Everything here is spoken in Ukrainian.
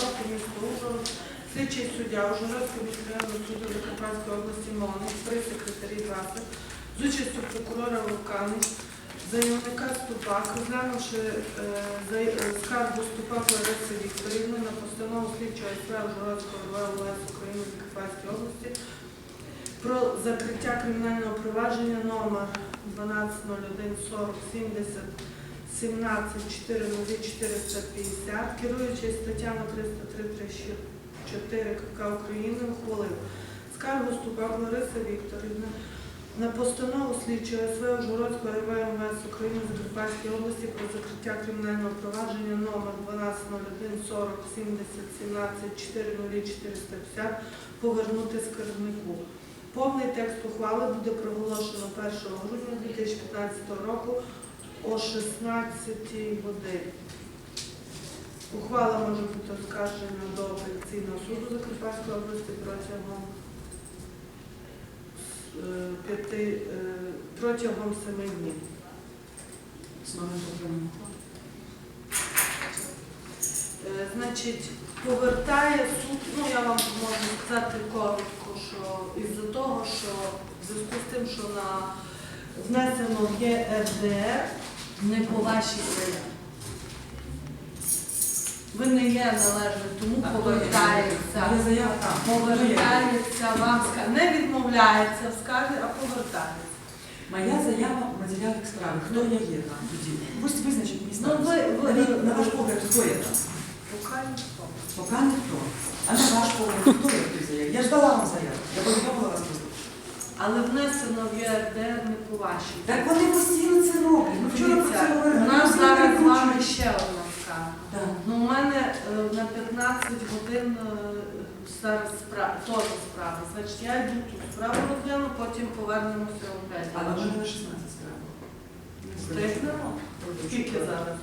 року місто Ужгород, слідчий суддя Ужгородського міськрайонного суду Закарпатської області Молник, при секретарі з участю прокурора Вовкани, заявника Ступак, розглянувши е, е, скаргу Ступак Лариси Вікторівни на постанову слідчого СП Ужгородського РВ України Закарпатської області про закриття кримінального провадження номер 12.01.4070 17.4.0450, керуючись статтями 303.4 КК України, ухвалив скаргу Ступак Лариси Вікторівни на постанову слідчого СВ Ужгородського РВ МВС України Закарпатської області про закриття кримінального провадження номер 12.01.40.70.17.40450 повернути скарбнику. Повний текст ухвали буде проголошено 1 грудня 2015 року о 16 годині. Ухвала може бути оскаржена до апеляційного суду Закарпатської області протягом е, п'яти е, протягом семи днів. З отримання. Е, Значить, повертає суд, ну я вам можу сказати коротко, що із-за того, що в зв'язку з тим, що на внесено в ЄРДР не по вашій заяві. Ви не є належним, тому А повертається. Моя заява там. Повертається вам ска- не відмовляється скарзі, а повертається. Моя заява в матеріалах справи. Хто я є там тоді? Ж визначить мені Ну, ви, ви, на, на ваш погляд, хто я там? Поки ніхто. Пока ніхто. А на ваш погляд, хто я в тій заяві? Я ж дала вам заяву. Я повідомила вас про. Але внесено в ЄРДР не по вашій. Так вони постійно це роблять. Ну вчора про це Дивіться, говорили. У нас Вони зараз з викручують. вами ще одна скарга. Так. Ну, у мене е, на 15 годин е, зараз справа, теж справа. Значить, я йду ту справу розгляну, потім повернемося опять. Але в мене на 16 справа. Встигнемо? Скільки зараз?